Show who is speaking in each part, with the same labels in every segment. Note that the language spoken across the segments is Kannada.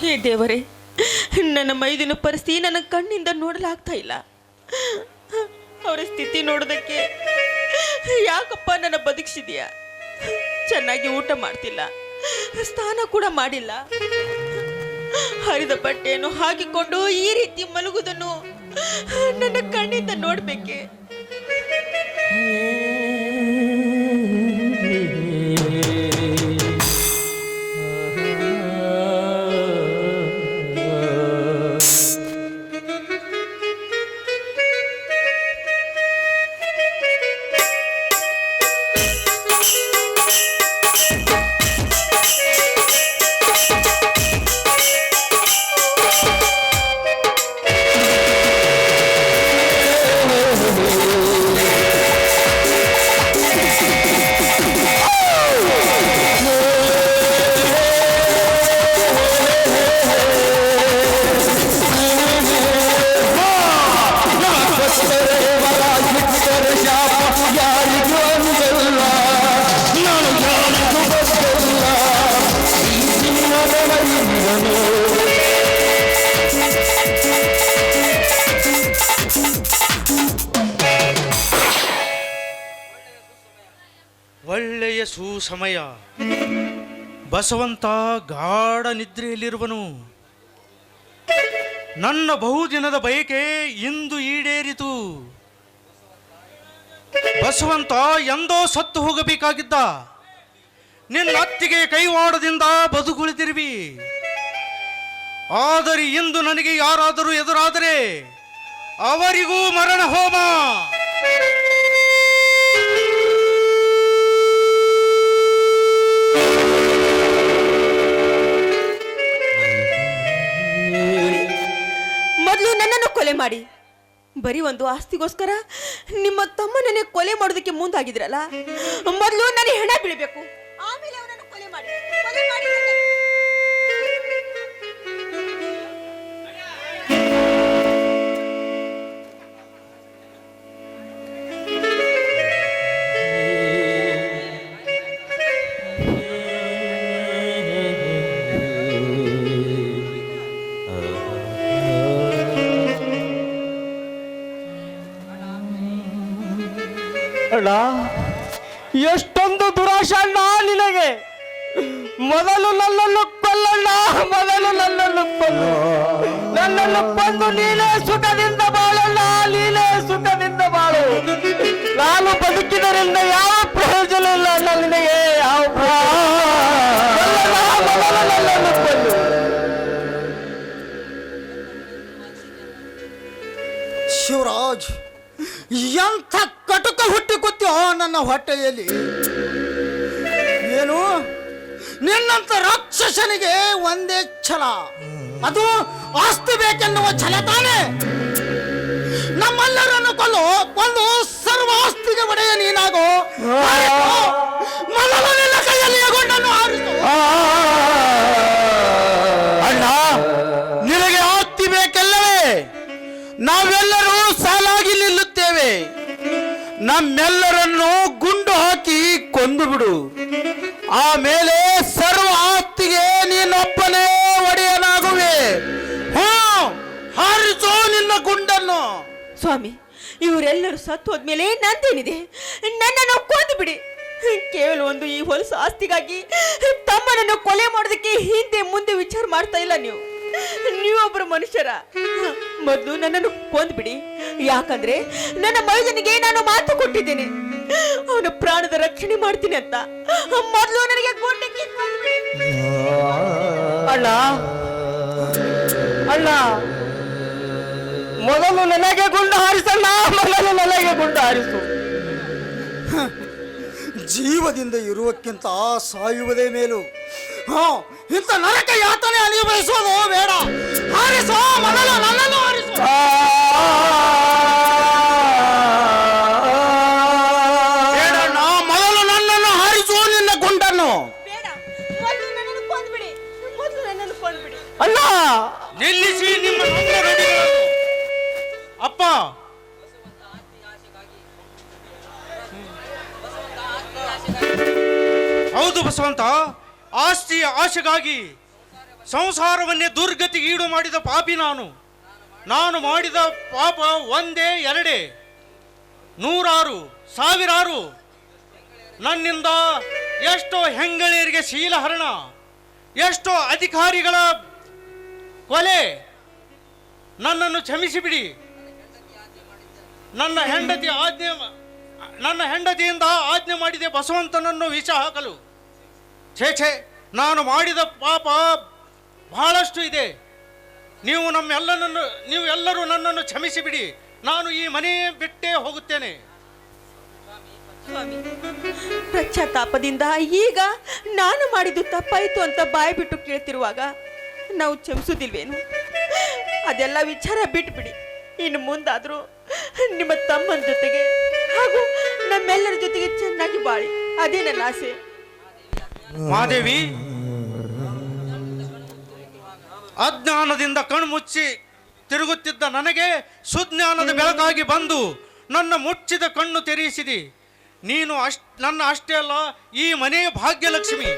Speaker 1: ಹೇ ದೇವರೇ, ನನ್ನ ಮೈದಿನ ಪರಿಸ್ಥಿತಿ ನನ್ನ ಕಣ್ಣಿಂದ ನೋಡಲಾಗ್ತಾ ಇಲ್ಲ. ಅವರ ಸ್ಥಿತಿ ನೋಡೋದಕ್ಕೆ ಯಾಕಪ್ಪ ನನ್ನ ಬದುಕಿಸಿದ್ಯಾ? ಚೆನ್ನಾಗಿ ಊಟ ಮಾಡ್ತಿಲ್ಲ, ಸ್ನಾನ ಕೂಡ ಮಾಡಿಲ್ಲ. ಹರಿದ ಬಟ್ಟೆಯನ್ನು ಹಾಕಿಕೊಂಡು ಈ ರೀತಿ ಮಲಗುವುದನ್ನು ನನ್ನ ಕಣ್ಣಿಂದ ನೋಡ್ಬೇಕೆ?
Speaker 2: ಸುಸಮಯ ಬಸವಂತ ಗಾಢ ನಿದ್ರೆಯಲ್ಲಿರುವನು. ನನ್ನ ಬಹುದಿನದ ಬಯಕೆ ಇಂದು ಈಡೇರಿತು. ಬಸವಂತ ಎಂದೋ ಸತ್ತು ಹೋಗಬೇಕಾಗಿದ್ದ. ನಿನ್ನ ಅತ್ತಿಗೆ ಕೈವಾಡದಿಂದ ಬದುಕುಳಿದಿರುವಿ. ಆದರೆ ಇಂದು ನನಗೆ ಯಾರಾದರೂ ಎದುರಾದರೆ ಅವರಿಗೂ ಮರಣ ಹೋಮ.
Speaker 1: ಮಾಡಿ. ಬರೀ ಒಂದು ಆಸ್ತಿಗೋಸ್ಕರ ನಿಮ್ಮ ತಮ್ಮನನ್ನೇ ಕೊಲೆ ಮಾಡೋದಕ್ಕೆ ಮುಂದಾಗಿದ್ರಲ್ಲ ಮೊದಲು ನನಗೆ ಹೆಣ ಬೀಳಬೇಕು.
Speaker 3: ಅಣ್ಣ ಎಷ್ಟೊಂದು ದುರಾಶ ಅಣ್ಣ ನಿನಗೆ. ಮೊದಲು ನನ್ನನ್ನು ಕೊಲ್ಲಣ್ಣ, ಮೊದಲು ನನ್ನನ್ನು ಕೊಲ್ಲು. ನನ್ನನ್ನು ಕೊಂದು ನೀನೇ ಸುಖದಿಂದ ಬಾಳಣ್ಣ, ನೀನೇ ಸುಖದಿಂದ ಬಾಳು. ನಾನು ಬದುಕಿದರಿಂದ ಯಾವ ಪ್ರಯೋಜನ ಇಲ್ಲ ಅಣ್ಣ ನಿನಗೆ, ಯಾವ ನನ್ನನ್ನು ಕೊಲ್ಲು.
Speaker 4: ಶಿವರಾಜ್ ಎಂಥ ಕಟುಕ ಹುಟ್ಟಿ ಕೂತ್ಯೋ ನನ್ನ ಹೊಟ್ಟೆಯಲ್ಲಿ ಏನು ನಿನ್ನಂತ ರಾಕ್ಷಸನಿಗೆ ಒಂದೇ ಛಲ ಅದು ಆಸ್ತಿ ಬೇಕೆನ್ನುವ ಛಲ ತಾನೆ ನಮ್ಮೆಲ್ಲರನ್ನು ಕೊಲ್ಲು ಕೊಂದು ಸರ್ವ ಆಸ್ತಿಗೆ ಒಡೆಯ ನೀನಾಗೋ. ಮೊದಲು
Speaker 2: ಅಣ್ಣ ನಿನಗೆ ಆಸ್ತಿ ಬೇಕಲ್ಲವೇ ನಾವೆಲ್ಲರೂ ನಿಲ್ಲುತ್ತೇವೆ ನಮ್ಮೆಲ್ಲರನ್ನು ಗುಂಡು ಹಾಕಿ ಕೊಂದು ಬಿಡು. ಆಮೇಲೆ ಸರ್ವ ಆಸ್ತಿಗೆ ನೀನೊಬ್ಬನೇ ಒಡೆಯನಾಗುವೆ. ಹ್ಞೂ, ಹಾರಿಸೋ ನಿನ್ನ ಗುಂಡನ್ನು.
Speaker 1: ಸ್ವಾಮಿ, ಇವರೆಲ್ಲರೂ ಸತ್ತು ಹೋದ್ಮೇಲೆ ನಂದೇನಿದೆ? ನನ್ನನ್ನು ಕೊಂದು ಬಿಡಿ. ಕೇವಲ ಒಂದು ಈ ಹೊಲಸು ಆಸ್ತಿಗಾಗಿ ತಮ್ಮನನ್ನು ಕೊಲೆ ಮಾಡೋದಕ್ಕೆ ಹಿಂದೆ ಮುಂದೆ ವಿಚಾರ ಮಾಡ್ತಾ ಇಲ್ಲ ನೀವು. ನೀವೊಬ್ಬರು ಮನುಷ್ಯರ. ಮೊದಲು ನನ್ನನ್ನು ಕೊಂದ್ಬಿಡಿ. ಯಾಕಂದ್ರೆ ನನ್ನ ಮೈದನಿಗೆ ನಾನು ಮಾತು ಕೊಟ್ಟಿದ್ದೇನೆ. ಅವನ ಪ್ರಾಣದ ರಕ್ಷಣೆ ಮಾಡ್ತೀನಿ ಅಂತ. ಮೊದಲು ನನಗೆ
Speaker 3: ಅಣ್ಣ ಅಣ್ಣ ಮೊದಲು ನನಗೆ ಗುಂಡು ಹಾರಿಸಲ್ಲ ಮೊದಲು ನನಗೆ ಗುಂಡು ಹಾರಿಸು.
Speaker 4: ಜೀವದಿಂದ ಇರುವಕ್ಕಿಂತ ಸಾಯುವುದೇ ಮೇಲು. ಹಾ. ಇಂಥ ನರಕ ಯಾತನೆ ಅನುಭವಿಸೋದು ಬೇಡ. ಹಾರಿಸೋ ಮೊದಲು ನನ್ನನ್ನು ನನ್ನನ್ನು ಹಾರಿಸು ನಿನ್ನ ಗುಂಡನ್ನು
Speaker 1: ಬೇಡ ಮೊದಲು ನನ್ನನ್ನು ನನ್ನನ್ನು
Speaker 2: ನಿಲ್ಲಿಸಿ ನಿಮ್ಮ. ಅಪ್ಪ ಹೌದು ಬಸವಂತ ಆಸ್ತಿಯ ಆಶೆಗಾಗಿ ಸಂಸಾರವನ್ನೇ ದುರ್ಗತಿಗೆ ಈಡು ಮಾಡಿದ ಪಾಪಿ ನಾನು. ನಾನು ಮಾಡಿದ ಪಾಪ ಒಂದೇ, ಎರಡೇ. ನೂರಾರು, ಸಾವಿರಾರು. ನನ್ನಿಂದ ಎಷ್ಟೋ ಹೆಂಗಳಿಯರಿಗೆ ಶೀಲಹರಣ, ಎಷ್ಟೋ ಅಧಿಕಾರಿಗಳ ಕೊಲೆ. ನನ್ನನ್ನು ಕ್ಷಮಿಸಿಬಿಡಿ. ನನ್ನ ಹೆಂಡತಿ ಆಜ್ಞೆ, ನನ್ನ ಹೆಂಡತಿಯಿಂದ ಆಜ್ಞೆ ಮಾಡಿದೆ ಬಸವಂತನನ್ನು ವಿಷ ಹಾಕಲು. ಛೇ ಛೇ, ನಾನು ಮಾಡಿದ ಪಾಪ ಬಹಳಷ್ಟು ಇದೆ. ನೀವು ನಮ್ಮೆಲ್ಲನನ್ನು ನೀವು ಎಲ್ಲರೂ ನನ್ನನ್ನು ಕ್ಷಮಿಸಿಬಿಡಿ. ನಾನು ಈ ಮನೆ ಬಿಟ್ಟೇ ಹೋಗುತ್ತೇನೆ.
Speaker 1: ಪಶ್ಚಾತ್ತಾಪದಿಂದ ಈಗ ನಾನು ಮಾಡಿದ್ದು ತಪ್ಪಾಯಿತು ಅಂತ ಬಾಯಿ ಬಿಟ್ಟು ಕೇಳ್ತಿರುವಾಗ ನಾವು ಕ್ಷಮಿಸೋದಿಲ್ವೇನು ಅದೆಲ್ಲ ವಿಚಾರ ಬಿಟ್ಬಿಡಿ. ಇನ್ನು ಮುಂದಾದರೂ ನಿಮ್ಮ ತಮ್ಮನ ಜೊತೆಗೆ ಹಾಗೂ ನಮ್ಮೆಲ್ಲರ ಜೊತೆಗೆ ಚೆನ್ನಾಗಿ ಬಾಳಿ. ಅದೇ ನನ್ನ ಆಸೆ?
Speaker 2: ಮಾದೇವಿ ಅಜ್ಞಾನದಿಂದ ಕಣ್ಮುಚ್ಚಿ ತಿರುಗುತ್ತಿದ್ದ ನನಗೆ ಸುಜ್ಞಾನದ ಬೆಳಕಾಗಿ ಬಂದು ನನ್ನ ಮುಚ್ಚಿದ ಕಣ್ಣು ತೆರೆಯಿಸಿದಿ. ನೀನು ಅಷ್ಟ್ ನನ್ನ ಅಷ್ಟೇ ಅಲ್ಲ, ಈ ಮನೆಯ ಭಾಗ್ಯಲಕ್ಷ್ಮಿ.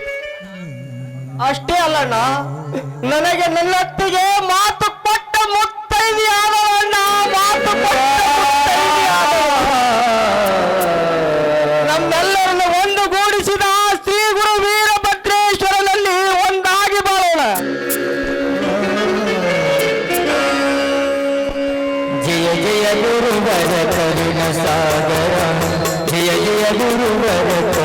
Speaker 3: ಅಷ್ಟೇ ಅಲ್ಲಣ್ಣ ನನಗೆ ನನ್ನತ್ತಿಗೆ ಮಾತು ಕೊಟ್ಟ ಮುತ್ತೈದಿ ಆದವಣ್ಣ ಮಾತು ಕೊಟ್ಟ ಎದುರುವರೆ